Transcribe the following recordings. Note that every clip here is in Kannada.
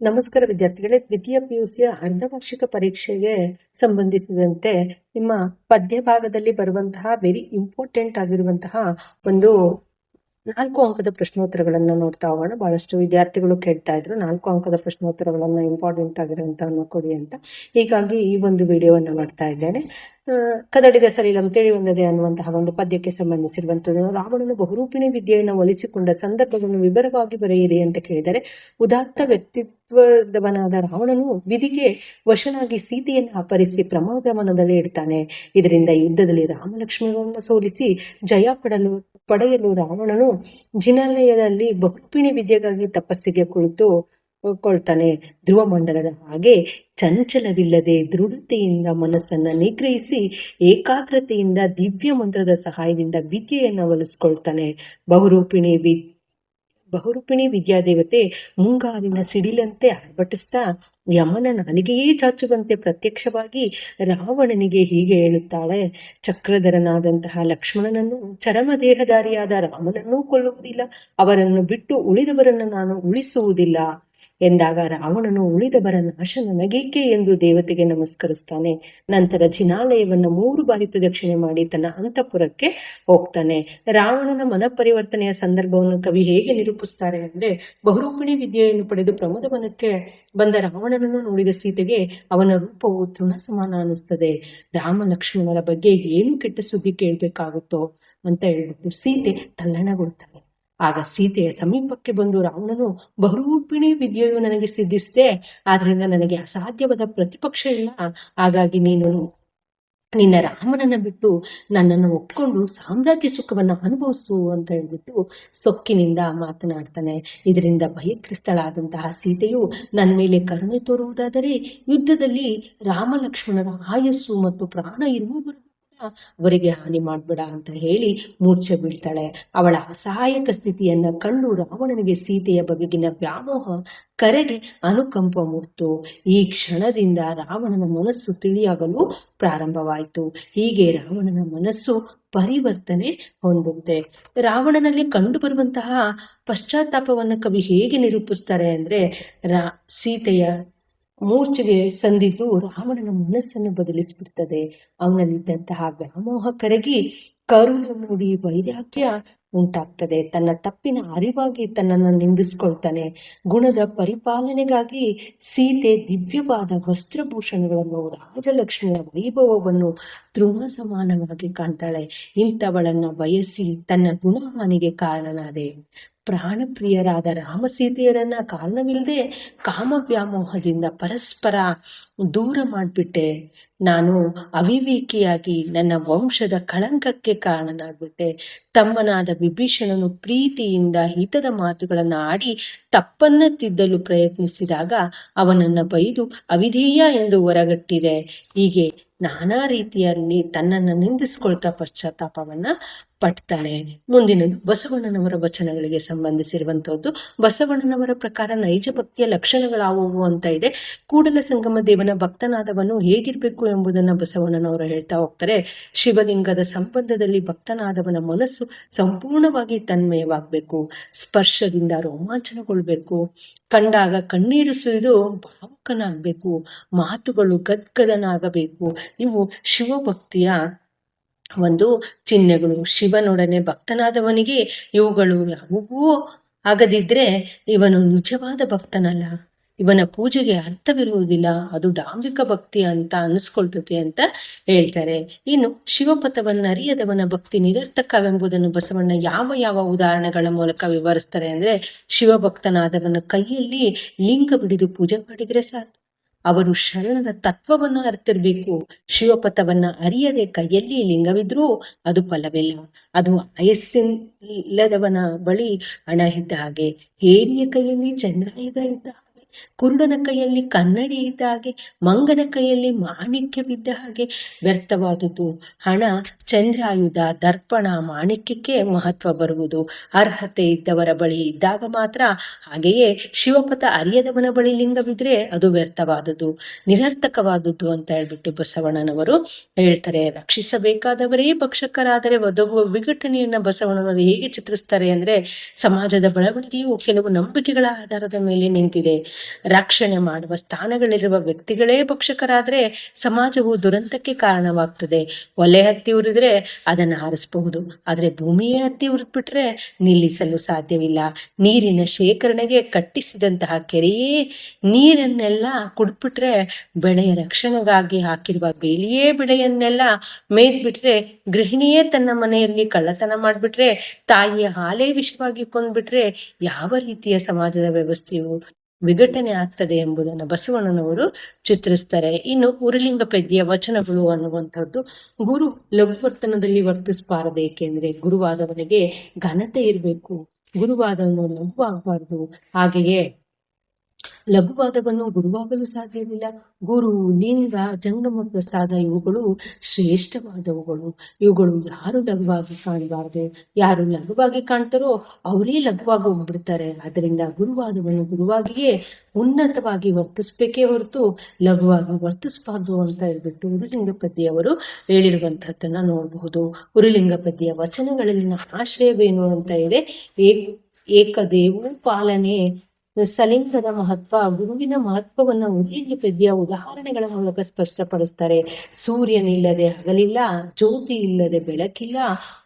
ನಮಸ್ಕಾರ ವಿದ್ಯಾರ್ಥಿಗಳೇ, ದ್ವಿತೀಯ ಪಿಯುಸಿಯ ಅರ್ಧವಾರ್ಷಿಕ ಪರೀಕ್ಷೆಗೆ ಸಂಬಂಧಿಸಿದಂತೆ ನಿಮ್ಮ ಪದ್ಯ ಭಾಗದಲ್ಲಿ ಬರುವಂತಹ ವೆರಿ ಇಂಪಾರ್ಟೆಂಟ್ ಆಗಿರುವಂತಹ ಒಂದು ನಾಲ್ಕು ಅಂಕದ ಪ್ರಶ್ನೋತ್ತರಗಳನ್ನು ನೋಡ್ತಾ ಹೋಗೋಣ. ಬಹಳಷ್ಟು ವಿದ್ಯಾರ್ಥಿಗಳು ಕೇಳ್ತಾ ಇದ್ರು. ನಾಲ್ಕು ಅಂಕದ ಪ್ರಶ್ನೋತ್ತರಗಳನ್ನು ಇಂಪಾರ್ಟೆಂಟ್ ಆಗಿರುವಂತವನ್ನ ಕೊಡಿ ಅಂತ. ಹೀಗಾಗಿ ಈ ಒಂದು ವಿಡಿಯೋವನ್ನು ಮಾಡ್ತಾ ಇದ್ದೇನೆ. ಕದಡಿದ ಸಲೀಲಂ ತಿಳಿ ಒಂದದೆ ಅನ್ನುವಂತಹ ಒಂದು ಪದ್ಯಕ್ಕೆ ಸಂಬಂಧಿಸಿರುವಂತದ್ದು. ರಾವಣನು ಬಹುರೂಪಿಣಿ ವಿದ್ಯೆಯನ್ನು ಒಲಿಸಿಕೊಂಡ ಸಂದರ್ಭವನ್ನು ವಿವರವಾಗಿ ಬರೆಯಿರಿ ಅಂತ ಕೇಳಿದರೆ, ಉದಾತ್ತ ವ್ಯಕ್ತಿತ್ವದವನಾದ ರಾವಣನು ವಿಧಿಗೆ ವಶನಾಗಿ ಸೀತೆಯನ್ನು ಅಪಹರಿಸಿ ಪ್ರಮಾದಮನದಲ್ಲಿ ಇಡ್ತಾನೆ. ಇದರಿಂದ ಯುದ್ಧದಲ್ಲಿ ರಾಮಲಕ್ಷ್ಮಣರನ್ನು ಸೋಲಿಸಿ ಜಯ ಪಡಲು ಪಡೆಯಲು ರಾವಣನು ಜಿನಾಲಯದಲ್ಲಿ ಬಹುಪಿಣಿ ವಿದ್ಯೆಗಾಗಿ ತಪಸ್ಸಿಗೆ ಕುಳಿತು ಕೊಳ್ತಾನೆ ಧ್ರುವ ಮಂಡಲದ ಹಾಗೆ ಚಂಚಲವಿಲ್ಲದೆ ದೃಢತೆಯಿಂದ ಮನಸ್ಸನ್ನು ನಿಗ್ರಹಿಸಿ ಏಕಾಗ್ರತೆಯಿಂದ ದಿವ್ಯ ಮಂತ್ರದ ಸಹಾಯದಿಂದ ವಿದ್ಯೆಯನ್ನು ಒಲಿಸ್ಕೊಳ್ತಾನೆ. ಬಹುರೂಪಿಣಿ ವಿ ಬಹುರೂಪಿಣಿ ವಿದ್ಯಾದೇವತೆ ಮುಂಗಾಲಿನ ಸಿಡಿಲಂತೆ ಆರ್ಭಟಿಸ್ತಾ ಯಮನ ನಾಲಿಗೆಯೇ ಚಾಚುವಂತೆ ಪ್ರತ್ಯಕ್ಷವಾಗಿ ರಾವಣನಿಗೆ ಹೀಗೆ ಹೇಳುತ್ತಾಳೆ, ಚಕ್ರಧರನಾದಂತಹ ಲಕ್ಷ್ಮಣನನ್ನು, ಚರಮದೇಹಧಾರಿಯಾದ ರಾಮನನ್ನೂ ಕೊಲ್ಲುವುದಿಲ್ಲ, ಅವರನ್ನು ಬಿಟ್ಟು ಉಳಿದವರನ್ನು ನಾನು ಉಳಿಸುವುದಿಲ್ಲ. ಎಂದಾಗ ರಾವಣನು ಉಳಿದವರ ನಾಶ ನನಗೇಕೆ ಎಂದು ದೇವತೆಗೆ ನಮಸ್ಕರಿಸ್ತಾನೆ. ನಂತರ ಜಿನಾಲಯವನ್ನು ಮೂರು ಬಾರಿ ಪ್ರದಕ್ಷಿಣೆ ಮಾಡಿ ತನ್ನ ಅಂತಃಪುರಕ್ಕೆ ಹೋಗ್ತಾನೆ. ರಾವಣನ ಮನಪರಿವರ್ತನೆಯ ಸಂದರ್ಭವನ್ನು ಕವಿ ಹೇಗೆ ನಿರೂಪಿಸ್ತಾರೆ ಅಂದ್ರೆ, ಬಹುರೂಪಿಣಿ ವಿದ್ಯೆಯನ್ನು ಪಡೆದು ಪ್ರಮೋದವನಕ್ಕೆ ಬಂದ ರಾವಣನನ್ನು ನೋಡಿದ ಸೀತೆಗೆ ಅವನ ರೂಪವು ತೃಣ ಸಮಾನ ಅನಿಸ್ತದೆ ರಾಮ ಲಕ್ಷ್ಮಣರ ಬಗ್ಗೆ ಏನು ಕೆಟ್ಟ ಸುದ್ದಿ ಕೇಳಬೇಕಾಗುತ್ತೋ ಅಂತ ಹೇಳ್ಬಿಟ್ಟು ಸೀತೆ ತಲ್ಲಣಗೊಳ್ತಾಳೆ ಆಗ ಸೀತೆಯ ಸಮೀಪಕ್ಕೆ ಬಂದು ರಾವಣನು ಬಹುರೂಪಿಣಿ ವಿದ್ಯೆಯು ನನಗೆ ಸಿದ್ಧಿಸಿದೆ. ಆದ್ರಿಂದ ನನಗೆ ಅಸಾಧ್ಯವಾದ ಪ್ರತಿಪಕ್ಷ ಇಲ್ಲ. ಹಾಗಾಗಿ ನೀನು ನಿನ್ನ ರಾಮನನ್ನ ಬಿಟ್ಟು ನನ್ನನ್ನು ಒಪ್ಕೊಂಡು ಸಾಮ್ರಾಜ್ಯ ಸುಖವನ್ನ ಅನುಭವಿಸು ಅಂತ ಹೇಳ್ಬಿಟ್ಟು ಸೊಕ್ಕಿನಿಂದ ಮಾತನಾಡ್ತಾನೆ. ಇದರಿಂದ ಭಯಗ್ರಸ್ತಳಾದಂತಹ ಸೀತೆಯು ನನ್ನ ಮೇಲೆ ಕರುಣೆ ತೋರುವುದಾದರೆ ಯುದ್ಧದಲ್ಲಿ ರಾಮ ಲಕ್ಷ್ಮಣರ ಆಯಸ್ಸು ಮತ್ತು ಪ್ರಾಣ ಇರುವವರೆಗೂ ಕೂಡ ಅವರಿಗೆ ಹಾನಿ ಮಾಡಬೇಡ ಅಂತ ಹೇಳಿ ಮೂರ್ಛೆ ಬೀಳ್ತಾಳೆ. ಅವಳ ಅಸಹಾಯಕ ಸ್ಥಿತಿಯನ್ನ ಕಂಡು ರಾವಣನಿಗೆ ಸೀತೆಯ ಬಗೆಗಿನ ವ್ಯಾಮೋಹ ಕರೆಗೆ ಅನುಕಂಪ ಮೂಡ್ತು. ಈ ಕ್ಷಣದಿಂದ ರಾವಣನ ಮನಸ್ಸು ತಿಳಿಯಾಗಲು ಪ್ರಾರಂಭವಾಯಿತು. ಹೀಗೆ ರಾವಣನ ಮನಸ್ಸು ಪರಿವರ್ತನೆ ಹೊಂದುತ್ತೆ. ರಾವಣನಲ್ಲಿ ಕಂಡುಬರುವಂತಹ ಪಶ್ಚಾತ್ತಾಪವನ್ನು ಕವಿ ಹೇಗೆ ನಿರೂಪಿಸ್ತಾರೆ ಅಂದ್ರೆ ರಾ, ಸೀತೆಯ ಮೂರ್ಛೆಗೆ ಸಂದಿದ್ದು ರಾವಣನ ಮನಸ್ಸನ್ನು ಬದಲಿಸಿಬಿಡ್ತದೆ. ಅವನಲ್ಲಿದ್ದಂತಹ ವ್ಯಾಮೋಹ ಕರಗಿ ಕರುಣ ನೋಡಿ ವೈರಾಗ್ಯ ಉಂಟಾಗ್ತದೆ. ತನ್ನ ತಪ್ಪಿನ ಅರಿವಾಗಿ ತನ್ನನ್ನು ನಿಂದಿಸ್ಕೊಳ್ತಾನೆ. ಗುಣದ ಪರಿಪಾಲನೆಗಾಗಿ ಸೀತೆ ದಿವ್ಯವಾದ ವಸ್ತ್ರಭೂಷಣಗಳನ್ನು ರಾಜಲಕ್ಷ್ಮಿಯ ವೈಭವವನ್ನು ತೃಣ ಸಮಾನವಾಗಿ ಕಾಣ್ತಾಳೆ. ಇಂಥವಳನ್ನು ಬಯಸಿ ತನ್ನ ಗುಣಹಾನಿಗೆ ಕಾರಣನಾದೆ. ಪ್ರಾಣಪ್ರಿಯರಾದ ರಾಮಸೀತೆಯರನ್ನ ಕಾರಣವಿಲ್ಲದೆ ಕಾಮವ್ಯಾಮೋಹದಿಂದ ಪರಸ್ಪರ ದೂರ ಮಾಡಿಬಿಟ್ಟೆ. ನಾನು ಅವಿವೇಕಿಯಾಗಿ ನನ್ನ ವಂಶದ ಕಳಂಕಕ್ಕೆ ಕಾರಣನಾಗ್ಬಿಟ್ಟೆ. ತಮ್ಮನಾದ ವಿಭೀಷಣನು ಪ್ರೀತಿಯಿಂದ ಹಿತದ ಮಾತುಗಳನ್ನು ಆಡಿ ತಪ್ಪನ್ನ ತಿದ್ದಲು ಪ್ರಯತ್ನಿಸಿದಾಗ ಅವನನ್ನ ಬೈದು ಅವಿಧೇಯ ಎಂದು ಹೊರಗಟ್ಟಿದೆ. ಹೀಗೆ ನಾನಾ ರೀತಿಯಲ್ಲಿ ತನ್ನನ್ನು ನಿಂದಿಸ್ಕೊಳ್ತಾ ಪಶ್ಚಾತ್ತಾಪವನ್ನ ಪಡ್ತಾನೆ. ಮುಂದಿನದು ಬಸವಣ್ಣನವರ ವಚನಗಳಿಗೆ ಸಂಬಂಧಿಸಿರುವಂತಹದ್ದು, ಬಸವಣ್ಣನವರ ಪ್ರಕಾರ ನೈಜ ಭಕ್ತಿಯ ಲಕ್ಷಣಗಳಾವುವು ಅಂತ ಇದೆ. ಕೂಡಲ ಸಂಗಮ ದೇವನ ಭಕ್ತನಾದವನು ಹೇಗಿರಬೇಕು ಎಂಬುದನ್ನ ಬಸವಣ್ಣನವರು ಹೇಳ್ತಾ ಹೋಗ್ತಾರೆ. ಶಿವಲಿಂಗದ ಸಂಬಂಧದಲ್ಲಿ ಭಕ್ತನಾದವನ ಮನಸ್ಸು ಸಂಪೂರ್ಣವಾಗಿ ತನ್ಮಯವಾಗಬೇಕು. ಸ್ಪರ್ಶದಿಂದ ರೋಮಾಂಚನಗೊಳ್ಬೇಕು. ಕಂಡಾಗ ಕಣ್ಣೀರು ಸುರಿದು ಭಾವುಕನಾಗಬೇಕು. ಮಾತುಗಳು ಗದ್ಗದನಾಗಬೇಕು. ಇವು ಶಿವಭಕ್ತಿಯ ಒಂದು ಚಿಹ್ನೆಗಳು. ಶಿವನೊಡನೆ ಭಕ್ತನಾದವನಿಗೆ ಇವುಗಳು ಯಾವುವೂ ಆಗದಿದ್ರೆ ಇವನು ನಿಜವಾದ ಭಕ್ತನಲ್ಲ. ಇವನ ಪೂಜೆಗೆ ಅರ್ಥವಿರುವುದಿಲ್ಲ. ಅದು ಡಾಂಬಿಕ ಭಕ್ತಿ ಅಂತ ಅನಿಸ್ಕೊಳ್ತದೆ ಅಂತ ಹೇಳ್ತಾರೆ. ಇನ್ನು ಶಿವಪಥವನ್ನು ಅರಿಯದವನ ಭಕ್ತಿ ನಿರರ್ಥಕವೆಂಬುದನ್ನು ಬಸವಣ್ಣ ಯಾವ ಯಾವ ಉದಾಹರಣೆಗಳ ಮೂಲಕ ವಿವರಿಸ್ತಾರೆ ಅಂದ್ರೆ ಶಿವಭಕ್ತನಾದವನ ಕೈಯಲ್ಲಿ ಲಿಂಗ ಬಿಡಿದು ಪೂಜೆ ಮಾಡಿದ್ರೆ ಸಾಕು. ಅವರು ಶರಣರ ತತ್ವವನ್ನು ಅರ್ತಿರ್ಬೇಕು. ಶಿವಪಥವನ್ನ ಅರಿಯದೆ ಕೈಯಲ್ಲಿ ಲಿಂಗವಿದ್ರೂ ಅದು ಫಲವಿಲ್ಲ. ಅದು ಆಯಸ್ಸಿಲ್ಲದವನ ಬಳಿ ಹಣ ಇದ್ದ ಹಾಗೆ. ಹೇಡಿಯ ಕೈಯಲ್ಲಿ ಚಂದ್ರ ಇದ್ದ ಕುರುಡನ ಕೈಯಲ್ಲಿ ಕನ್ನಡಿ ಇದ್ದ ಹಾಗೆ, ಮಂಗನ ಕೈಯಲ್ಲಿ ಮಾಣಿಕ್ಯ ಬಿದ್ದ ಹಾಗೆ ವ್ಯರ್ಥವಾದುದು. ಹಣ, ಚಂದ್ರಾಯುಧ, ದರ್ಪಣ, ಮಾಣಿಕ್ಯಕ್ಕೆ ಮಹತ್ವ ಬರುವುದು. ಅರ್ಹತೆ ಇದ್ದವರ ಬಳಿ ಇದ್ದಾಗ ಮಾತ್ರ ಹಾಗೆಯೇ ಶಿವಪಥ ಅರಿಯದವನ ಬಳಿ ಲಿಂಗವಿದ್ರೆ ಅದು ವ್ಯರ್ಥವಾದುದು. ನಿರರ್ಥಕವಾದುದು ಅಂತ ಹೇಳ್ಬಿಟ್ಟು ಬಸವಣ್ಣನವರು ಹೇಳ್ತಾರೆ. ರಕ್ಷಿಸಬೇಕಾದವರೇ ಭಕ್ಷಕರಾದರೆ ಒದಗುವ ವಿಘಟನೆಯನ್ನ ಬಸವಣ್ಣನವರು ಹೇಗೆ ಚಿತ್ರಿಸ್ತಾರೆ ಅಂದ್ರೆ, ಸಮಾಜದ ಬೆಳವಣಿಗೆಯು ಕೆಲವು ನಂಬಿಕೆಗಳ ಆಧಾರದ ಮೇಲೆ ನಿಂತಿದೆ. ರಕ್ಷಣೆ ಮಾಡುವ ಸ್ಥಾನಗಳಿರುವ ವ್ಯಕ್ತಿಗಳೇ ಭಕ್ಷಕರಾದರೆ ಸಮಾಜವು ದುರಂತಕ್ಕೆ ಕಾರಣವಾಗ್ತದೆ. ಒಲೆ ಹತ್ತಿ ಉರಿದ್ರೆ ಅದನ್ನು ಆರಿಸಬಹುದು. ಆದರೆ ಭೂಮಿಯೇ ಹತ್ತಿ ಉರಿದ್ಬಿಟ್ರೆ ನಿಲ್ಲಿಸಲು ಸಾಧ್ಯವಿಲ್ಲ. ನೀರಿನ ಶೇಖರಣೆಗೆ ಕಟ್ಟಿಸಿದಂತಹ ಕೆರೆಯೇ ನೀರನ್ನೆಲ್ಲ ಕುಡ್ಬಿಟ್ರೆ ಬೆಳೆಯ ರಕ್ಷಣೆಗಾಗಿ ಹಾಕಿರುವ ಬೇಲಿಯೇ ಬೆಳೆಯನ್ನೆಲ್ಲ ಮೇಯ್ದ್ಬಿಟ್ರೆ ಗೃಹಿಣಿಯೇ ತನ್ನ ಮನೆಯಲ್ಲಿ ಕಳ್ಳತನ ಮಾಡಿಬಿಟ್ರೆ ತಾಯಿಯ ಹಾಲೇ ವಿಷವಾಗಿ ಕೊಂದ್ಬಿಟ್ರೆ ಯಾವ ರೀತಿಯ ಸಮಾಜದ ವ್ಯವಸ್ಥೆಯು? ವಿಘಟನೆ ಆಗ್ತದೆ ಎಂಬುದನ್ನು ಬಸವಣ್ಣನವರು ಚಿತ್ರಿಸ್ತಾರೆ. ಇನ್ನು ಉರುಲಿಂಗ ಪೆದ್ಯ ವಚನಗಳು ಅನ್ನುವಂಥದ್ದು ಗುರು ಲಘುವರ್ತನದಲ್ಲಿ ವರ್ತಿಸಬಾರದೇಕೆಂದ್ರೆ ಗುರುವಾದವನಿಗೆ ಘನತೆ ಇರಬೇಕು. ಗುರುವಾದವನು ಲಘು ಆಗಬಾರ್ದು ಹಾಗೆಯೇ ಲಘುವಾದವನ್ನು ಗುರುವಾಗಲು ಸಾಧ್ಯವಿಲ್ಲ ಗುರು ಲಿಂಗ ಜಂಗಮ ಪ್ರಸಾದ, ಇವುಗಳು ಶ್ರೇಷ್ಠವಾದವುಗಳು. ಇವುಗಳು ಯಾರು ಲಘುವಾಗಿ ಕಾಣಬಾರದು? ಯಾರು ಲಘುವಾಗಿ ಕಾಣ್ತಾರೋ ಅವರೇ ಲಘುವಾಗಿ ಹೋಗ್ಬಿಡ್ತಾರೆ. ಅದರಿಂದ ಗುರುವಾದವನ್ನು ಗುರುವಾಗಿಯೇ ಉನ್ನತವಾಗಿ ವರ್ತಿಸ್ಬೇಕೇ ಹೊರತು ಲಘುವಾಗಿ ವರ್ತಿಸಬಾರ್ದು ಅಂತ ಹೇಳ್ಬಿಟ್ಟು ಉರುಲಿಂಗ ಅವರು ಹೇಳಿರುವಂತಹದ್ದನ್ನ ನೋಡಬಹುದು. ಉರುಲಿಂಗಪತಿಯ ವಚನಗಳಲ್ಲಿನ ಆಶಯವೇನು ಅಂತ ಇದೆ ಏಕ, ಏಕದೇವು ಪಾಲನೆ ಸಲಿಂಗದ ಮಹತ್ವ ಗುರುವಿನ ಮಹತ್ವವನ್ನು ಉರುಲಿಂಗ ಪದ್ಯ ಉದಾಹರಣೆಗಳ ಮೂಲಕ ಸ್ಪಷ್ಟಪಡಿಸ್ತಾರೆ. ಸೂರ್ಯನಿಲ್ಲದೆ ಹಗಲಿಲ್ಲ, ಜ್ಯೋತಿ ಇಲ್ಲದೆ ಬೆಳಕಿಲ್ಲ,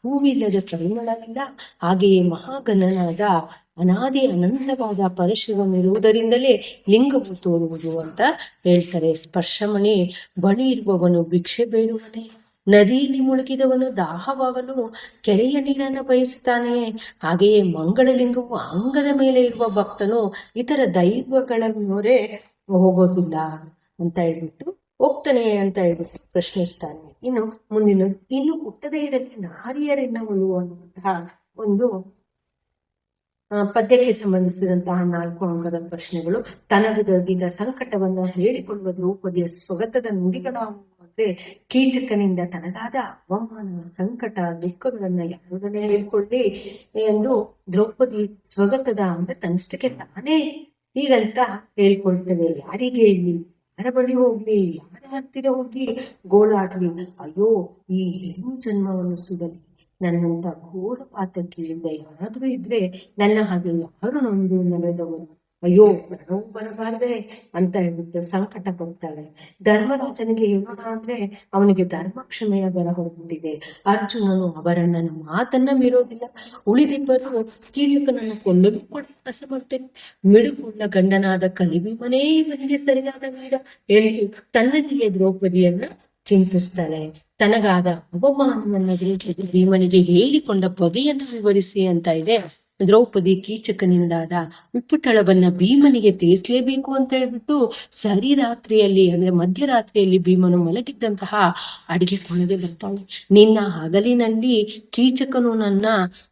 ಹೂವಿಲ್ಲದೆ ಪರಿಮಳವಿಲ್ಲ, ಹಾಗೆಯೇ ಮಹಾಗಣನಾದ ಅನಾದಿ ಅನಂತವಾದ ಪರಶಿವನಿರುವುದರಿಂದಲೇ ಲಿಂಗವು ತೋರುವುದು ಅಂತ ಹೇಳ್ತಾರೆ ಸ್ಪರ್ಶಮಣಿ. ಬಳಿ ಇರುವವನು ಭಿಕ್ಷೆ ಬೇಡುವನೇ. ನದಿಯಲ್ಲಿ ಮುಳುಗಿದವನು ದಾಹವಾಗಲು ಕೆರೆಯ ನೀರನ್ನು ಬಯಸುತ್ತಾನೆ. ಹಾಗೆಯೇ ಮಂಗಳಲಿಂಗವು ಅಂಗದ ಮೇಲೆ ಇರುವ ಭಕ್ತನು ಇತರ ದೈವಗಳ ಮೊರೆ ಹೋಗೋದಿಲ್ಲ ಅಂತ ಹೇಳ್ಬಿಟ್ಟು ಹೋಗ್ತಾನೆ ಅಂತ ಹೇಳ್ಬಿಟ್ಟು ಪ್ರಶ್ನಿಸ್ತಾನೆ. ಇನ್ನು ಮುಂದಿನ, ಇನ್ನು ಹುಟ್ಟದೇ ಇರಲಿ ನಾರಿಯರೆನ್ನವಳು ಅನ್ನುವಂತಹ ಒಂದು ಪದ್ಯಕ್ಕೆ ಸಂಬಂಧಿಸಿದಂತಹ ನಾಲ್ಕು ಅಂಗದ ಪ್ರಶ್ನೆಗಳು ತನಗೊದಗಿದ ಸಂಕಟವನ್ನು ಹೇಳಿಕೊಳ್ಳುವ ದ್ರೌಪದಿಯ ಸ್ವಗತದ ನುಡಿಗಳಾವು. ಅಂದ್ರೆ ಕೀಚಕನಿಂದ ತನಗಾದ ಅವಮಾನ, ಸಂಕಟ, ದುಃಖಗಳನ್ನ ಯಾರೊಡನೆ ಹೇಳ್ಕೊಳ್ಳಿ ಎಂದು ದ್ರೌಪದಿ ಸ್ವಗತದ ಅಂದ್ರೆ ತನ್ನಷ್ಟಕ್ಕೆ ತಾನೇ ಈಗಂತ ಹೇಳ್ಕೊಳ್ತೇವೆ ಯಾರಿಗೆ ಇಲ್ಲಿ ಯಾರ ಬಳಿ ಹೋಗ್ಲಿ, ಯಾರ ಹತ್ತಿರ ಹೋಗಿ ಗೋಳಾಡ್ಲಿ. ಅಯ್ಯೋ, ಈ ಹೆಣ್ಣು ಜನ್ಮವನ್ನು ಸುಡಲಿ. ನನ್ನಂತ ಘೋರ ಪಾತಕಿಯಿಂದ ಯಾರಾದ್ರೂ ಇದ್ರೆ ನನ್ನ ಹಾಗೆ ಯಾರು ನೊಂದು ನೆನೆದವರು ಅಯ್ಯೋ ನಾನು ಬರಬಾರ್ದೆ ಅಂತ ಹೇಳ್ಬಿಟ್ಟು ಸಂಕಟ ಪಡ್ತಾಳೆ. ಧರ್ಮರಾಜನಿಗೆ ಹೇಳೋಣ ಅಂದ್ರೆ ಅವನಿಗೆ ಧರ್ಮ ಕ್ಷಮೆಯ ಬರ ಹೊರಬಿಟ್ಟಿದೆ. ಅರ್ಜುನನು ಅವರನ್ನ ಮಾತನ್ನ ಮೀರೋದಿಲ್ಲ. ಉಳಿದಿಬ್ಬರು ಕೀಲಿಕನನ್ನು ಕೊಲ್ಲಲು ಕೂಡ ಮಾಡ್ತೇನೆ. ಮಿಡುಗುಳ್ಳ ಗಂಡನಾದ ಕಲಿಬಿಮನೇ ಇವನಿಗೆ ಸರಿಯಾದ ಮೀಡ ಎಂದು ತನ್ನದಿಗೆ ದ್ರೌಪದಿಯನ್ನ ಚಿಂತಿಸ್ತಾಳೆ. ತನಗಾದ ಅವಮಾನವನ್ನ ಭೀಮನಿಗೆ ಹೇಳಿಕೊಂಡ ಬಗೆಯನ್ನು ವಿವರಿಸಿ ಅಂತ ಇದೆ. ದ್ರೌಪದಿ ಕೀಚಕನಿಂದಾದ ಉಪ್ಪುಟಳವನ್ನ ಭೀಮನಿಗೆ ತಿಳಿಸಲೇಬೇಕು ಅಂತ ಹೇಳ್ಬಿಟ್ಟು ಸರಿ ರಾತ್ರಿಯಲ್ಲಿ, ಅಂದ್ರೆ ಮಧ್ಯರಾತ್ರಿಯಲ್ಲಿ ಭೀಮನು ಮಲಗಿದ್ದಂತಹ ಅಡಿಗೆ ಕೊಳಗೆ ಬರ್ತಾಳೆ. ನಿನ್ನ ಹಗಲಿನಲ್ಲಿ ಕೀಚಕನು ನನ್ನ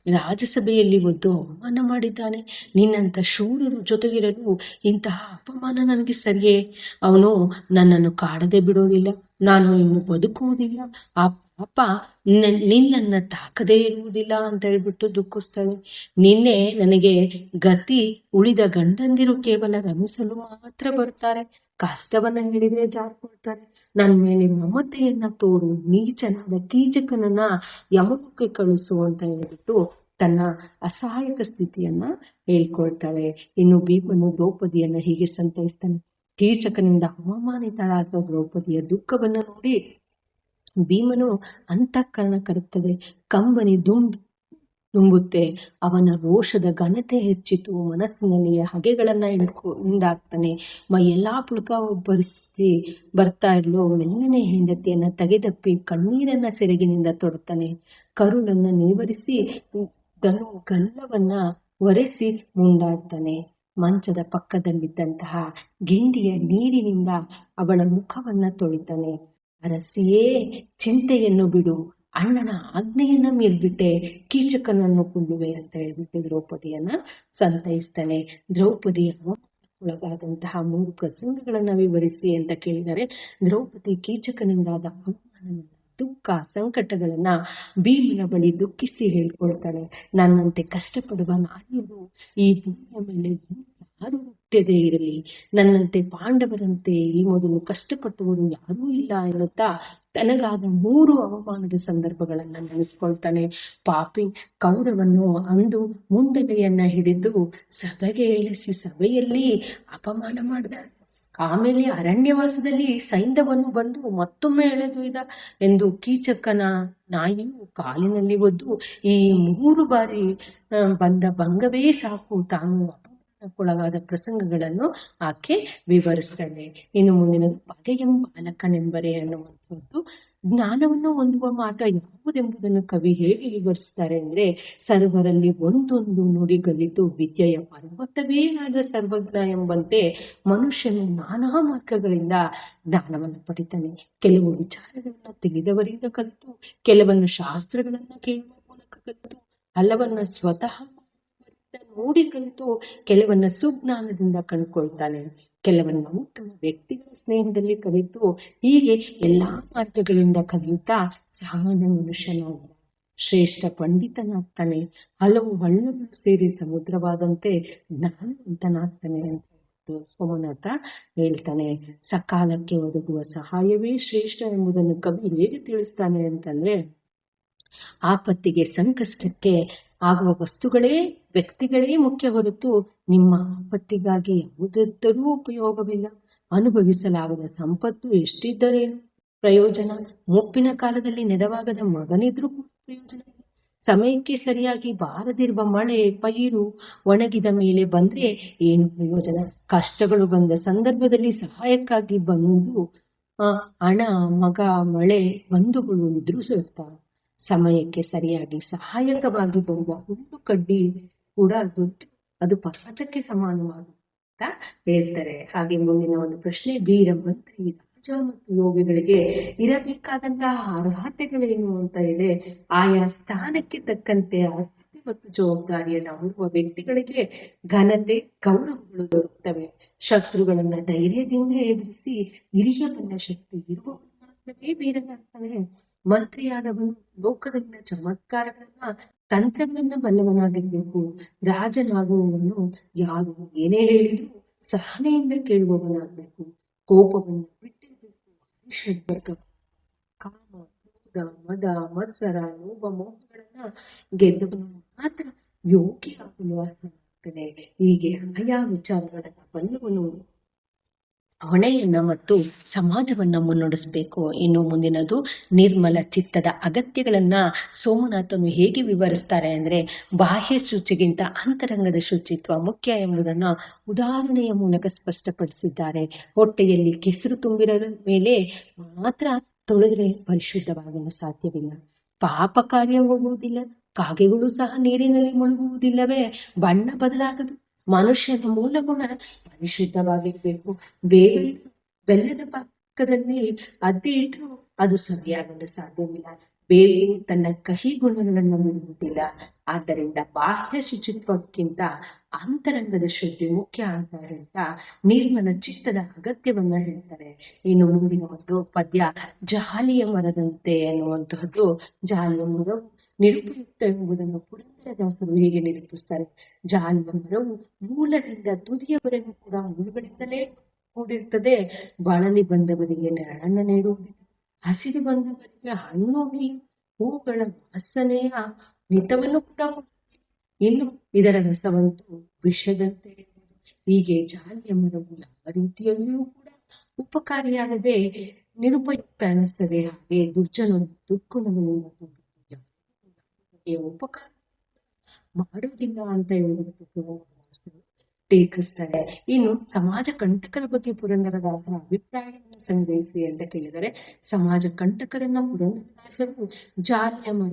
ರಾಜಸಭೆಯಲ್ಲಿ ಒದ್ದು ಅವಮಾನ ಮಾಡಿದ್ದಾನೆ. ನಿನ್ನಂತ ಶೂರರು ಜೊತೆಗಿರಲು ಇಂತಹ ಅಪಮಾನ ನನಗೆ ಸರಿಯೇ. ಅವನು ನನ್ನನ್ನು ಕಾಡದೆ ಬಿಡೋದಿಲ್ಲ. ನಾನು ಇನ್ನು ಬದುಕುವುದಿಲ್ಲ. ಆ ಪಾಪ ನಿನ್ನ ನಿನ್ನನ್ನ ತಾಕದೇ ಇರುವುದಿಲ್ಲ ಅಂತ ಹೇಳ್ಬಿಟ್ಟು ದುಃಖಿಸ್ತಾಳೆ. ನಿನ್ನೆ ನನಗೆ ಗತಿ ಉಳಿದ ಗಂಡಂದಿರು ಕೇವಲ ರಮಿಸಲು ಮಾತ್ರ ಬರ್ತಾರೆ. ಕಷ್ಟವನ್ನ ಹೇಳಿದ್ರೆ ಜಾರ್ಕೊಳ್ತಾರೆ ನನ್ನ ಮೇಲೆ ಮಮತೆಯನ್ನ ತೋರು. ನೀಚನಾದ ಕೀಚಕನನ್ನ ಯಮಕ್ಕೆ ಕಳಿಸು ಅಂತ ಹೇಳ್ಬಿಟ್ಟು ತನ್ನ ಅಸಹಾಯಕ ಸ್ಥಿತಿಯನ್ನ ಹೇಳ್ಕೊಳ್ತಾಳೆ. ಇನ್ನು ಭೀಮನು ದ್ರೌಪದಿಯನ್ನ ಹೀಗೆ ಸಂತೈಸ್ತಾನೆ. ಕೀಚಕನಿಂದ ಅವಮಾನಿತಳಾದ ದ್ರೌಪದಿಯ ದುಃಖವನ್ನು ನೋಡಿ ಭೀಮನು ಅಂತಃಕರಣ ಕರುತ್ತದೆ ಕಂಬನಿ ದುಂಬ್ ತುಂಬುತ್ತೆ ಅವನ ರೋಷದ ಘನತೆ ಹೆಚ್ಚಿತು. ಮನಸ್ಸಿನಲ್ಲಿ ಹಗೆಗಳನ್ನ ಹಿಡ್ಕೊ ಮೈ, ಎಲ್ಲಾ ಪುಳಕ ಪರಿಸ್ಥಿತಿ ಬರ್ತಾ ಇರ್ಲು ಅವಳೆಲ್ಲನೇ ಹೆಂಡತಿಯನ್ನ ತೆಗೆದಪ್ಪಿ ಕಣ್ಣೀರನ್ನ ಸೆರಗಿನಿಂದ ತೊಡ್ತಾನೆ. ಕರುಳನ್ನ ನೇವರಿಸಿ ಧನು ಗಲ್ಲವನ್ನ ಒರೆಸಿ ಮುಂಡಾಡ್ತಾನೆ. ಮಂಚದ ಪಕ್ಕದಲ್ಲಿದ್ದಂತಹ ಗಿಂಡಿಯ ನೀರಿನಿಂದ ಅವಳ ಮುಖವನ್ನ ತೊಳಿತಾನೆ. ಅರಸಿಯೇ, ಚಿಂತೆಯನ್ನು ಬಿಡು. ಅಣ್ಣನ ಆಜ್ಞೆಯನ್ನ ಮೀರ್ಬಿಟ್ಟೆ ಕೀಚಕನನ್ನು ಕೊಲ್ಲುವೆ ಅಂತ ಹೇಳ್ಬಿಟ್ಟು ದ್ರೌಪದಿಯನ್ನ ಸಂತೈಸ್ತಾನೆ. ದ್ರೌಪದಿಯ ಒಳಗಾದಂತಹ ಮೂರು ಪ್ರಸಂಗಗಳನ್ನ ವಿವರಿಸಿ ಅಂತ ಕೇಳಿದರೆ, ದ್ರೌಪದಿ ಕೀಚಕನಿಂದಾದ ಅವಮಾನ ದುಃಖ ಸಂಕಟಗಳನ್ನ ಭೀಮನ ಬಳಿ ದುಃಖಿಸಿ ಹೇಳ್ಕೊಳ್ತಾಳೆ ನನ್ನಂತೆ ಕಷ್ಟಪಡುವ ನಾರಿಯರು ಈ ಭೂಮಿಯ ಮೇಲೆ ಯಾರು ಹುಟ್ಟದೇ ಇರಲಿ. ನನ್ನಂತೆ ಪಾಂಡವರಂತೆ ಈ ಮೊದಲು ಕಷ್ಟಪಟ್ಟುವುದು ಯಾರೂ ಇಲ್ಲ ಎನ್ನುತ್ತಾ ತನಗಾದ ಮೂರು ಅವಮಾನದ ಸಂದರ್ಭಗಳನ್ನ ನೆನೆಸ್ಕೊಳ್ತಾನೆ. ಪಾಪಿ ಕೌರವನ್ನು ಅಂದು ಮುಂದಲೆಯನ್ನ ಹಿಡಿದು ಸಭೆಗೆ ಇಳಿಸಿ ಸಭೆಯಲ್ಲಿ ಅಪಮಾನ ಮಾಡಿದ ಆಮೇಲೆ ಅರಣ್ಯವಾಸದಲ್ಲಿ ಸೈಂಧವನ್ನು ಬಂದು ಮತ್ತೊಮ್ಮೆ ಎಳೆದೊಯ್ದ ಎಂದು ಕೀಚಕನ ನಾಯಿಯು ಕಾಲಿನಲ್ಲಿ ಒದ್ದು ಈ ಮೂರು ಬಾರಿ ಬಂದ ಭಂಗವೇ ಸಾಕು. ತಾನು ಅಪಮಾನಕ್ಕೊಳಗಾದ ಪ್ರಸಂಗಗಳನ್ನು ಆಕೆ ವಿವರಿಸ್ತಾಳೆ. ಇನ್ನು ಮುಂದಿನದು ಬಗೆಯ ಬಾಲಕನೆಂಬರೆ ಅನ್ನುವಂಥದ್ದು ಜ್ಞಾನವನ್ನು ಹೊಂದುವ ಮಾರ್ಗ ಯಾವುದೆಂಬುದನ್ನು ಕವಿ ಹೇಗೆ ವಿವರಿಸ್ತಾರೆ ಅಂದ್ರೆ, ಸರ್ವರಲ್ಲಿ ಒಂದೊಂದು ನುಡಿಗಲಿತು ವಿದ್ಯೆಯ ಪರ್ವತವೇ ಆದ ಸರ್ವಜ್ಞ ಎಂಬಂತೆ ಮನುಷ್ಯನು ನಾನಾ ಮಾರ್ಗಗಳಿಂದ ಜ್ಞಾನವನ್ನು ಪಡಿತಾನೆ. ಕೆಲವು ವಿಚಾರಗಳನ್ನು ತಿಳಿದವರಿಂದ ಕಲಿತು, ಕೆಲವನ್ನು ಶಾಸ್ತ್ರಗಳನ್ನು ಕೇಳುವ ಮೂಲಕ ಕಲಿತು ಹಲವನ್ನ ಸ್ವತಃ ನೋಡಿ ಕಲಿತು, ಕೆಲವನ್ನ ಸುಜ್ಞಾನದಿಂದ ಕಂಡುಕೊಳ್ತಾನೆ. ಕೆಲವನ್ನ ತಮ್ಮ ವ್ಯಕ್ತಿಗಳ ಸ್ನೇಹದಲ್ಲಿ ಕಲಿತು ಹೀಗೆ ಎಲ್ಲಾ ಮಾರ್ಗಗಳಿಂದ ಕಲಿಯುತ್ತಾ ಸಾಮಾನ್ಯ ಮನುಷ್ಯನೋ ಶ್ರೇಷ್ಠ ಪಂಡಿತನಾಗ್ತಾನೆ. ಹಲವು ಹಳ್ಳಗಳು ಸೇರಿ ಸಮುದ್ರವಾದಂತೆ ಜ್ಞಾನವಂತನಾಗ್ತಾನೆ ಅಂತ ಸೋಮನಾಥ ಹೇಳ್ತಾನೆ. ಸಕಾಲಕ್ಕೆ ಒದಗುವ ಸಹಾಯವೇ ಶ್ರೇಷ್ಠ ಎಂಬುದನ್ನು ಕವಿ ಹೇಗೆ ತಿಳಿಸ್ತಾನೆ ಅಂತಂದ್ರೆ, ಆಪತ್ತಿಗೆ ಸಂಕಷ್ಟಕ್ಕೆ ಆಗುವ ವಸ್ತುಗಳೇ ವ್ಯಕ್ತಿಗಳೇ ಮುಖ್ಯ ಹೊರತು ನಿಮ್ಮ ಆಪತ್ತಿಗಾಗಿ ಯಾವುದೆತ್ತರೂ ಉಪಯೋಗವಿಲ್ಲ. ಅನುಭವಿಸಲಾಗದ ಸಂಪತ್ತು ಎಷ್ಟಿದ್ದರೇನು ಪ್ರಯೋಜನ. ಮುಪ್ಪಿನ ಕಾಲದಲ್ಲಿ ನೆರವಾಗದ ಮಗನಿದ್ರೂ ಪ್ರಯೋಜನ ಸಮಯಕ್ಕೆ ಸರಿಯಾಗಿ ಬಾರದಿರುವ ಮಳೆ, ಪೈರು ಒಣಗಿದ ಮೇಲೆ ಬಂದ್ರೆ ಏನು ಪ್ರಯೋಜನ? ಕಷ್ಟಗಳು ಬಂದ ಸಂದರ್ಭದಲ್ಲಿ ಸಹಾಯಕ್ಕಾಗಿ ಬಂದು ಹಣ, ಮಗ, ಮಳೆ ಬಂಧುಗಳು ನಿದ್ರಿಸುತ್ತಾರೆ ಸಮಯಕ್ಕೆ ಸರಿಯಾಗಿ ಸಹಾಯಕವಾಗಿ ಬಂದ ಹುಲ್ಲು ಕಡ್ಡಿ ಕೂಡ ದೊಡ್ಡ ಅದು ಪರ್ವತಕ್ಕೆ ಸಮಾನವಾಗುತ್ತ ಹೇಳ್ತಾರೆ. ಹಾಗೆ ಮುಂದಿನ ಒಂದು ಪ್ರಶ್ನೆ ಬೀರಂಬಂತ ಮಂತ್ರಿ ರಾಜ ಮತ್ತು ಯೋಗಿಗಳಿಗೆ ಇರಬೇಕಾದಂತಹ ಅರ್ಹತೆಗಳೇನು ಅಂತ ಇದೆ ಆಯಾ ಸ್ಥಾನಕ್ಕೆ ತಕ್ಕಂತೆ ಅರ್ಹತೆ ಮತ್ತು ಜವಾಬ್ದಾರಿಯನ್ನು ಹೊರುವ ವ್ಯಕ್ತಿಗಳಿಗೆ ಘನತೆ, ಗೌರವಗಳು ದೊರಕುತ್ತವೆ. ಶತ್ರುಗಳನ್ನ ಧೈರ್ಯದಿಂದ ಎದುರಿಸಿ ಬಣ್ಣ ಶಕ್ತಿ ಇರುವ ಮಾತ್ರವೇ ವೀರನಾಗ್ತಾನೆ ಮಂತ್ರಿಯಾದವನು ಲೋಕದಲ್ಲಿನ ಚಮತ್ಕಾರಗಳನ್ನ ತಂತ್ರಗಳನ್ನ ಬಲ್ಲವನಾಗಿರಬೇಕು. ರಾಜನಾಗುವವನು ಯಾರು? ಏನೇ ಹೇಳಿದ್ರು ಸಹನೆಯಿಂದ ಕೇಳುವವನಾಗಬೇಕು. ಕೋಪವನ್ನು ಬಿಟ್ಟಿರಬೇಕು. ಕಾಮ, ಕ್ರೋಧ, ಮದ, ಮತ್ಸರ, ಲೋಭ, ಮೋಹಗಳನ್ನ ಗೆದ್ದವನು ಮಾತ್ರ ಯೋಗ್ಯ ಅರ್ಹನಾಗ್ತಾನೆ ಹೀಗೆ ಆಯಾ ವಿಚಾರಗಳನ್ನ ಬಲ್ಲವನು ಹೊಣೆಯನ್ನ ಮತ್ತು ಸಮಾಜವನ್ನು ಮುನ್ನಡೆಸಬೇಕು ಇನ್ನು ಮುಂದಿನದು ನಿರ್ಮಲ ಚಿತ್ತದ ಅಗತ್ಯಗಳನ್ನ ಸೋಮನಾಥನು ಹೇಗೆ ವಿವರಿಸ್ತಾರೆ ಅಂದ್ರೆ ಬಾಹ್ಯ ಶುಚಿಗಿಂತ ಅಂತರಂಗದ ಶುಚಿತ್ವ ಮುಖ್ಯ ಎಂಬುದನ್ನು ಉದಾಹರಣೆಯ ಮೂಲಕ ಸ್ಪಷ್ಟಪಡಿಸಿದ್ದಾರೆ. ಹೊಟ್ಟೆಯಲ್ಲಿ ಕೆಸರು ತುಂಬಿರದ ಮೇಲೆ ಮಾತ್ರ ತೊಳೆದರೆ ಪರಿಶುದ್ಧವಾಗಲು ಸಾಧ್ಯವಿಲ್ಲ. ಪಾಪ ಕಾರ್ಯ ಹೋಗುವುದಿಲ್ಲ, ಕಾಗೆಗಳು ಸಹ ನೀರಿನಲ್ಲಿ ಮುಳುಗುವುದಿಲ್ಲವೇ? ಬಣ್ಣ ಬದಲಾಗದು. ಮನುಷ್ಯನ ಮೂಲ ಗುಣ ಪರಿಶುದ್ಧವಾಗಿರ್ಬೇಕು. ಬೇರೆ ಬೆಲ್ಲದ ಪಕ್ಕದಲ್ಲಿ ಅದ್ದಿ ಇಟ್ಟರು ಅದು ಸರಿಯಾಗಲು ಸಾಧ್ಯವಿಲ್ಲ. ಬೇವು ತನ್ನ ಕಹಿ ಗುಣಗಳನ್ನು ಬಿಡುವುದಿಲ್ಲ ಆದ್ದರಿಂದ ಬಾಹ್ಯ ಶುಚಿತ್ವಕ್ಕಿಂತ ಅಂತರಂಗದ ಶುದ್ಧಿ ಮುಖ್ಯ ಅಂತ ಹೇಳ್ತಾ ನಿರ್ಮಲ ಚಿತ್ತದ ಅಗತ್ಯವನ್ನ ಹೇಳ್ತಾರೆ. ಇನ್ನು ಮುಂದಿನ ಒಂದು ಪದ್ಯ ಜಾಲಿಯ ಮರದಂತೆ ಅನ್ನುವಂತಹದ್ದು ಜಾಲಿಯ ಮರವು ನಿರುಪಯುಕ್ತ ಎಂಬುದನ್ನು ಪುರಂದರದಾಸರು ಹೀಗೆ ನಿರೂಪಿಸ್ತಾರೆ. ಜಾಲಿಯ ಮರವು ಮೂಲದಿಂದ ತುದಿಯವರೆಗೂ ಕೂಡ ಮುಳ್ಳುಗಳಿಂದಲೇ ಕೂಡಿರ್ತದೆ. ಬಳಲಿ ಬಂದವರಿಗೆ ನೆರಳನ್ನ ನೀಡುವುದಿಲ್ಲ ಹಸಿರು ಬಂದವರಿಗೆ ಹಣ್ಣು ಹೂಗಳ ವಾಸನೆಯ ಮಿತವನ್ನು ಕೂಡ. ಇನ್ನು ಇದರ ರಸವಂತೂ ವಿಷದಂತೆ ಹೀಗೆ ಜಾಲಿಯ ಮರವು ಯಾವ ರೀತಿಯಲ್ಲಿಯೂ ಕೂಡ ಉಪಕಾರಿಯಾಗದೆ ನಿರುಪಯುಕ್ತ ಅನಿಸ್ತದೆ. ಹಾಗೆ ದುರ್ಜನ ದುರ್ಗುಣಗಳಿಂದ ಉಪಕಾರ ಮಾಡುವುದಿಲ್ಲ ಅಂತ ಪುರಂದರದಾಸರು ಟೀಕಿಸ್ತಾರೆ. ಇನ್ನು ಸಮಾಜ ಕಂಟಕರ ಬಗ್ಗೆ ಪುರಂದರದಾಸರ ಅಭಿಪ್ರಾಯವನ್ನು ಸಂಗ್ರಹಿಸಿ ಅಂತ ಕೇಳಿದರೆ, ಸಮಾಜ ಕಂಟಕರನ್ನ ಪುರಂದರದಾಸರು ಜಾಲಿಯ ಮರ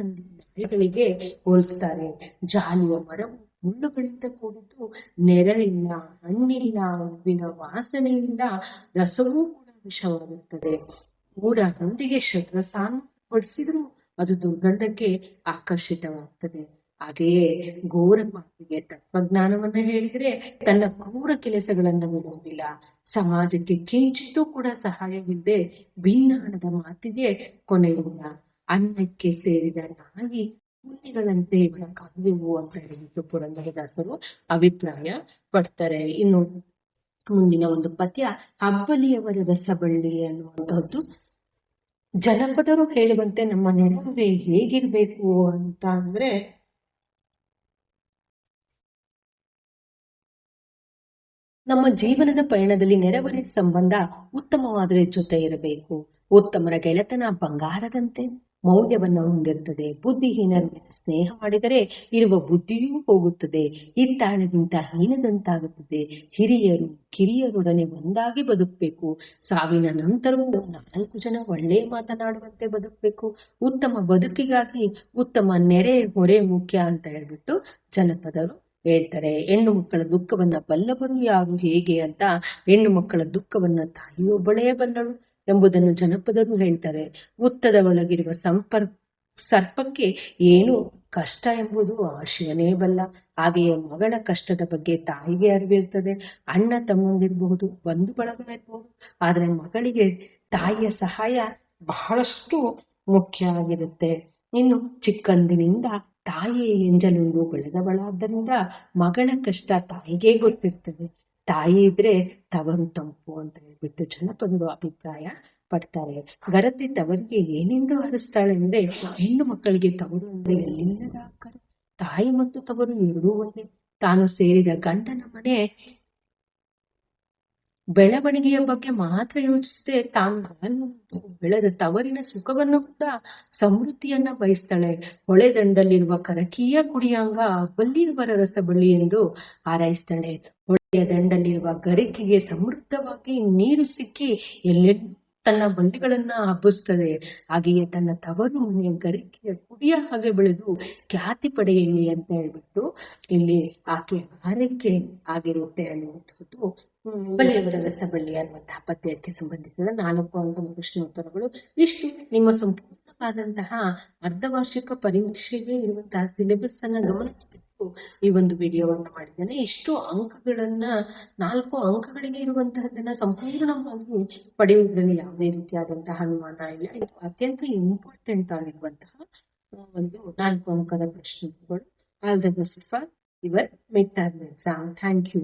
ನಾಯಿಗಳಿಗೆ ಹೋಲಿಸ್ತಾರೆ. ಜಾಲಿಯ ಮರವು ಮುಳ್ಳುಗಳಿಂದ ಕೂಡಿದ್ದು ನೆರಳಿಲ್ಲ, ಹಣ್ಣಿಲ್ಲ, ಹೂವಿನ ವಾಸನೆಯಿಂದ ರಸವೂ ಕೂಡ ವಿಷವಾಗುತ್ತದೆ. ಕೂಡ ಹಂದಿಗೆ ಶತ್ರಸಾನ ಪಡಿಸಿದ್ರು ಅದು ದುರ್ಗಂಧಕ್ಕೆ ಆಕರ್ಷಿತವಾಗ್ತದೆ. ಹಾಗೆಯೇ ಘೋರ ಪಾಪಿಗೆ ತತ್ವಜ್ಞಾನವನ್ನ ಹೇಳಿದ್ರೆ ತನ್ನ ಘೋರ ಕೆಲಸಗಳನ್ನ ಬಿಡುವುದಿಲ್ಲ ಸಮಾಜಕ್ಕೆ ಕಿಂಚಿತ್ತೂ ಕೂಡ ಸಹಾಯವಿಲ್ಲದೆ ಭಿನ್ನಾಣದ ಮಾತಿಗೆ ಕೊನೆಯಿಲ್ಲ ಅನ್ನಕ್ಕೆ ಸೇರಿದ ನಾಯಿ ಹುಲಿಗಳಂತೆ ಇವರ ಕಾವ್ಯವು ಅಂತ ಹೇಳಿಬಿಟ್ಟು ಪುರಂದರದಾಸರು. ಅಭಿಪ್ರಾಯ ಪಡ್ತಾರೆ. ಇನ್ನು ಮುಂದಿನ ಒಂದು ಪದ್ಯ, ಹಬ್ಬಲಿಯವರ ರಸಬಳ್ಳಿ ಅನ್ನುವಂಥದ್ದು ಜನಪದರು ಹೇಳುವಂತೆ ನಮ್ಮ ನಡುವೆ ಹೇಗಿರ್ಬೇಕು ಅಂತ ಅಂದ್ರೆ ನಮ್ಮ ಜೀವನದ ಪಯಣದಲ್ಲಿ ನೆರವರೆ ಸಂಬಂಧ ಉತ್ತಮವಾದರೆ ಜೊತೆ ಇರಬೇಕು. ಉತ್ತಮರ ಗೆಳೆತನ ಬಂಗಾರದಂತೆ ಮೌಲ್ಯವನ್ನು ಹೊಂದಿರುತ್ತದೆ. ಬುದ್ಧಿಹೀನರ ಸ್ನೇಹ ಮಾಡಿದರೆ ಇರುವ ಬುದ್ಧಿಯೂ ಹೋಗುತ್ತದೆ. ಇತ್ತಾಣದಿಂದ ಹೀನದಂತಾಗುತ್ತದೆ. ಹಿರಿಯರು, ಕಿರಿಯರೊಡನೆ ಒಂದಾಗಿ ಬದುಕಬೇಕು. ಸಾವಿನ ನಂತರವೂ ನಾಲ್ಕು ಜನ ಒಳ್ಳೆಯ ಮಾತನಾಡುವಂತೆ ಬದುಕಬೇಕು. ಉತ್ತಮ ಬದುಕಿಗಾಗಿ ಉತ್ತಮ ನೆರೆ, ಹೊರೆ ಮುಖ್ಯ ಅಂತ ಹೇಳ್ಬಿಟ್ಟು ಜನಪದರು ಹೇಳ್ತಾರೆ, ಹೆಣ್ಣು ಮಕ್ಕಳ ದುಃಖವನ್ನ ಬಲ್ಲವರು ಯಾರು ಹೇಗೆ ಅಂತ ಹೆಣ್ಣು ಮಕ್ಕಳ ದುಃಖವನ್ನ ತಾಯಿಯೊಬ್ಬಳೇ ಬಲ್ಲಳು ಎಂಬುದನ್ನು ಜನಪದರು ಹೇಳ್ತಾರೆ. ಉತ್ತದ ಒಳಗಿರುವ ಸಂಪರ್ಕ ಸರ್ಪಕ್ಕೆ ಏನು ಕಷ್ಟ ಎಂಬುದು ಆ ಶಿವನೇ ಬಲ್ಲ. ಹಾಗೆಯೇ ಮಗಳ ಕಷ್ಟದ ಬಗ್ಗೆ ತಾಯಿಗೆ ಅರಿವಿರ್ತದೆ ಅಣ್ಣ ತಮ್ಮಂದಿರಬಹುದು ಬಂಧು ಬಳಗ ಇರಬಹುದು. ಆದರೆ ಮಗಳಿಗೆ ತಾಯಿಯ ಸಹಾಯ ಬಹಳಷ್ಟು ಮುಖ್ಯವಾಗಿರುತ್ತೆ. ಇನ್ನು ಚಿಕ್ಕಂದಿನಿಂದ ತಾಯಿಯ ಎಂಜಲುಂಡು ಬೆಳೆದವಳಾದ್ದರಿಂದ ಮಗಳ ಕಷ್ಟ ತಾಯಿಗೆ ಗೊತ್ತಿರ್ತದೆ. ತಾಯಿ ಇದ್ರೆ ತವರು ತಂಪು ಅಂತ ಹೇಳ್ಬಿಟ್ಟು ಜನಪದರು ಅಭಿಪ್ರಾಯ ಪಡ್ತಾರೆ. ಗರತಿ ತವರಿಗೆ ಏನೆಂದು ಹರಿಸ್ತಾಳೆ ಅಂದ್ರೆ ಹೆಣ್ಣು ಮಕ್ಕಳಿಗೆ ತವರು ಅಂದ್ರೆ ಎಲ್ಲಿಲ್ಲದ ತಾಯಿ ಮತ್ತು ತವರು ಎರಡೂ ಒಂದೇ. ತಾನು ಸೇರಿದ ಗಂಡನ ಮನೆ ಬೆಳವಣಿಗೆಯ ಬಗ್ಗೆ ಮಾತ್ರ ಯೋಚಿಸದೆ ತಾನು ಬೆಳೆದ ತವರಿನ ಸುಖವನ್ನು ಕೂಡ ಸಮೃದ್ಧಿಯನ್ನ ಬಯಸ್ತಾಳೆ. ಹೊಳೆದಂಡಲ್ಲಿರುವ ಕರಕೀಯ ಕುಡಿಯಾಂಗ ಬಲ್ಲಿರುವರ ರಸಬಳ್ಳಿ ಎಂದು ಹಾರೈಸ್ತಾಳೆ ಹೊಳೆಯ ದಂಡಲ್ಲಿರುವ ಗರಿಕೆಗೆ ಸಮೃದ್ಧವಾಗಿ ನೀರು ಸಿಕ್ಕಿ ಎಲ್ಲೆಲ್ಲೂ ತನ್ನ ಬಳ್ಳಿಗಳನ್ನ ಹಬ್ಬಿಸ್ತದೆ. ಹಾಗೆಯೇ ತನ್ನ ತವರು ಮನೆಯ ಗರಿಕೆಯ ಕುಡಿಯ ಹಾಗೆ ಬೆಳೆದು ಖ್ಯಾತಿ ಪಡೆಯಲಿ ಅಂತ ಹೇಳ್ಬಿಟ್ಟು ಇಲ್ಲಿ ಆಕೆ ಆರೈಕೆ ಆಗಿರುತ್ತೆ ಅನ್ನುವಂಥದ್ದು ಬಲಿಯವರ ರಸಬಳ್ಳಿ ಅನ್ನುವಂತಹ ಪದ್ಯಕ್ಕೆ ಸಂಬಂಧಿಸಿದ ನಾಲ್ಕು ಅಂಕ ಪ್ರಶ್ನೋತ್ತರಗಳು ಇಷ್ಟು. ನಿಮ್ಮ ಸಂಪೂರ್ಣವಾದಂತಹ ಅರ್ಧವಾರ್ಷಿಕ ಪರೀಕ್ಷೆಗೆ ಇರುವಂತಹ ಸಿಲೆಬಸ್ ಅನ್ನ ಗಮನಿಸಬೇಕು. ಈ ಒಂದು ವಿಡಿಯೋವನ್ನು ಮಾಡಿದ್ದೇನೆ. ಇಷ್ಟು ಅಂಕಗಳನ್ನ, ನಾಲ್ಕು ಅಂಕಗಳಿಗೆ ಇರುವಂತಹದ್ದನ್ನು ಸಂಪೂರ್ಣವಾಗಿ ಪಡೆಯುವುದರಲ್ಲಿ ಯಾವುದೇ ರೀತಿಯಾದಂತಹ ಅನುಮಾನ ಇಲ್ಲ. ಇದು ಅತ್ಯಂತ ಇಂಪಾರ್ಟೆಂಟ್ ಆಗಿರುವಂತಹ ಒಂದು ನಾಲ್ಕು ಅಂಕದ ಪ್ರಶ್ನೆಗಳು. All the best for your mid term exam thank you